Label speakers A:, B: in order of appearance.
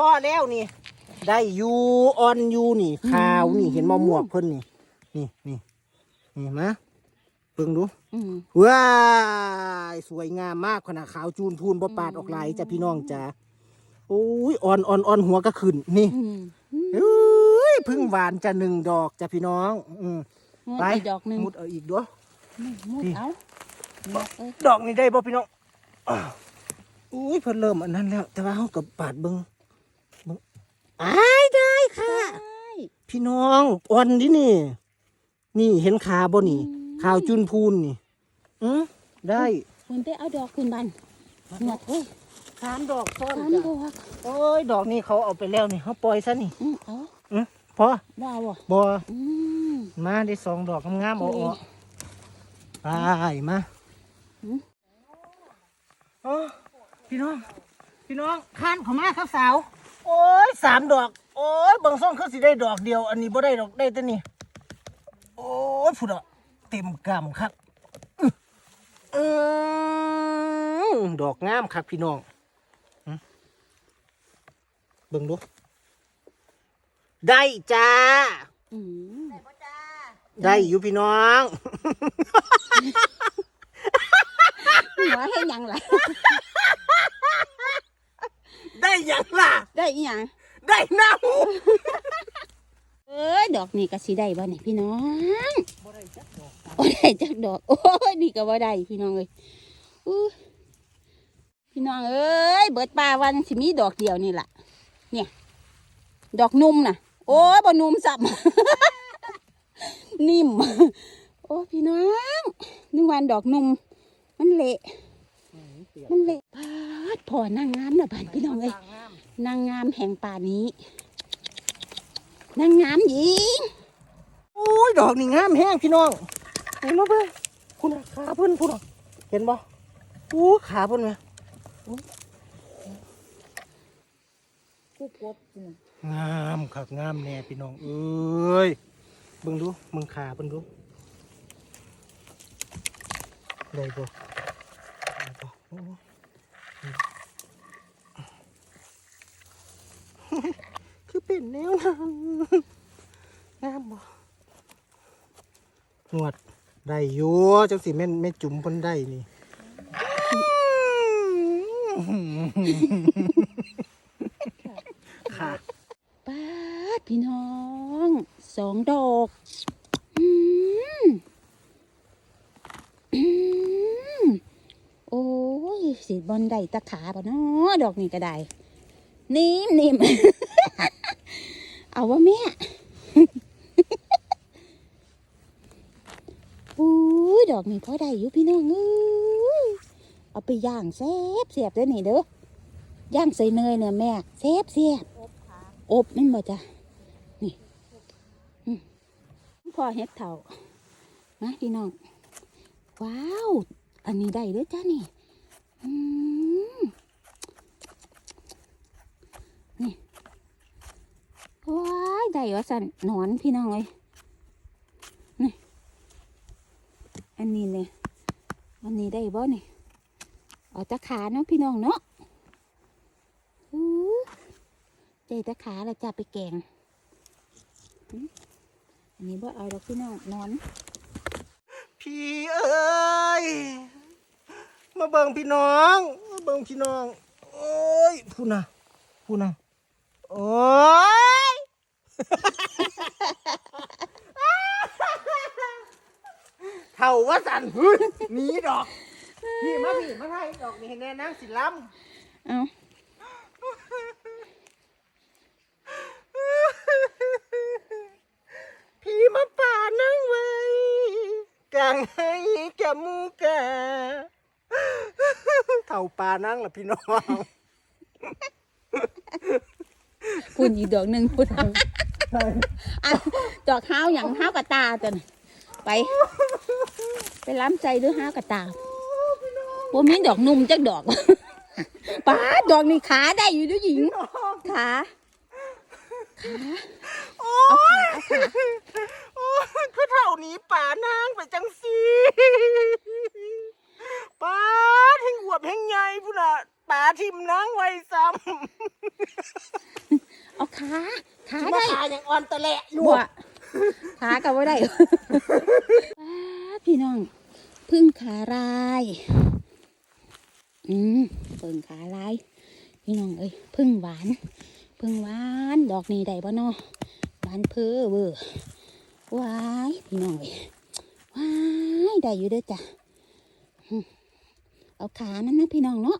A: พ่อแล้วนี่ ได้อยูออนอยูนี่ขาวนี่เห็นมอหมวกเพิ่นนี่ นี่นี่นี่มาเบิ่งดู
B: อืม
A: ว้ายสวยงามมากขนาดขาวจูนพูนบ่ปาดออกไหลายจ้ะพี่น้องจ้ะโอ้ยอ่อนอ่อนอ่อนหัวก็ขึ้นนี่
B: อืม
A: เอ้ยพึ่งหวานจะหนึ่งดอกจ้ะพี่น้อง อืม
B: มุด
A: ไป
B: อีกดอกหนึ่ง
A: มุดเอาอีกด้วย
B: มุด
A: นี่
B: เอาเอ้ย
A: ดอกนี้ได้บ่พี่น้องอ้าวอุ้ยเพิ่นเริ่มอันนั้นแล้ว แต่ว่าเฮากับปาดเบิ่งเบิ่ง อ้ายได้ค่ะ
B: ใช่
A: พี่น้องอ่อนดินี่ นี่เห็นขาบ่นี่ ขาวจุนพูนนี่อือได้
B: คุณไปเอาดอกคุณบันหมดเว้ย
A: สามดอกซ้อน
B: สาม
A: จ้ะ
B: ดอก
A: โอ้ยดอกนี้เขาเอาไปแล้วนี่เขาปล่อยซะนี่
B: อืมเอา
A: อือพอ
B: บ่เอาอะ
A: บ่
B: อืม
A: มาได้สองดอกงามๆเอาออกไปมา
B: หืม
A: โอ้พี่น้อง พี่น้องข้านเขามาครับสาว โอ้ยสามดอก โอ้ยบางซ่องคือสิได้ดอกเดียว อันนี้บ่ได้ดอกได้แต่นี่โอ้ยผุดอะเต็มกำครับอื้ออือดอกงามครับพี่น้องอื้อเบิ่งดู ได้จ้า
B: อืม
A: ได้อยู่พี่น้อง
B: หัวให้หยังล่ะ
A: ได้หยังล่ะ
B: ได้อีหยัง
A: ได้เน่า
B: เอ้ย ดอกนี่ก็สิได้บ่เนี่ยพี่น้องบ่ได้จักดอกบ่ได้จักดอก โอ้ยนี่ก็บ่ได้พี่น้องเอ้ยพี่น้องเอ้ยเบิดป่าวันสิมีดอกเดียวนี่ล่ะเนี่ย ดอกนุ่มน่ะ โอ้ยบ่นุ่มสับนิ่ม โอ้พี่น้องนึกวันดอกนุ่มมันเละมันเละพาดพอนางงามนะบานพี่น้องเอ้ยนางงามแห่งป่านี้ นางงามหญิง
A: โอ้ยดอกนี่งามแห้งพี่น้องเห็นบ่เพื่อนคุณอะขาเพิ่นพุ่นอะเห็นบ่โอ้ขาเพิ่นไหมงามคักงามแน่พี่น้องเอ้ยเบิ่งดูเบิ่งขาเพิ่นดูได้บ่ได้บ่โอ้คือ เป็นแนวนั้นงามบ่นวดได้อยู่จังสิแม่นแม่จุ๋มเพิ่นได้นี่ค่ะ
B: ป้าดพี่น้องสองดอกอืมอืมโอ้ยสีบอลได้ตะขาปะเนาะดอกนี้ก็ได้นิ่มนิ่ม เอาว่าแม่อุ้ยดอกนี้พอได้อยู่พี่น้องเอ้ยเอาไปย่างแซ่บเสียบเด้อนี่เด้อย่างใส่เนยเนี่ยแม่แซ่บเสียบอบแมันบ่จ้ะนี่อืมพอเฮ็ดเถามาพี่น้อง ว้าว อันนี้ได้เด้วยจ้านี่อืมนี่ว้าย ได้ว่าสันหนอนพี่น้องเลยนี่อันนี้เนี่ยอันนี้ได้บ่นี่เอาตะขาเนาะพี่น้องเนาะอู้ใจตะขาแล้วจะไปแกงอันนี้บ่เอาดอกพี่น้องนอน
A: พี่เอ้ยมาเบิ่งพี่น้องมาเบิ่งพี่น้อง โอ้ยพูดนะพูดนะโอ้ย เท่าว่าสันหึหนีดอก พี่มาพี่มาไทยดอกนี่เห็นแน่นางสิล้
B: เอาำ
A: พี่มาป่านั่งไว้กลางให้แกบหมูกาเท่าป่านั่งล่ะพี่น้อง
B: พูดอีกดอกหนึ่งพูด อันดอกห้าวอย่างห้าวกระตาตัวน่ะไป ไปล้ำใจด้วยห้าวกระตาบ่มีดอกนุ่มจักดอกป้าดดอกนี่ขาได้อยู่ด้วยหญิงขาขา
A: โอ้
B: เอา
A: ย
B: ขาเอาขา
A: โอ้ยคือเท่านี้ป่านางไปจังสีป้าทิ้งอวบแห่งใหญ่พุ่นน่ะป่าทิมนางไว้ซ้ำ
B: ขา
A: สิมา
B: ได้
A: ขาอย่างอ่อนตะแหละอยู่
B: บัวขากับว่าได้อ้าพี่น้อง พึ่งขาลาย อืมเพิ่งขาลาย พี่น้องเอ้ยพึ่งหวาน พึ่งหวาน ดอกนี้ได้บ่เนาะหวานเพ้อเวอร์ว้ายพี่น้องเอ้ยว้ายได้อยู่เด้อจ้ะอืมเอาขานั่นนะพี่น้องเนาะ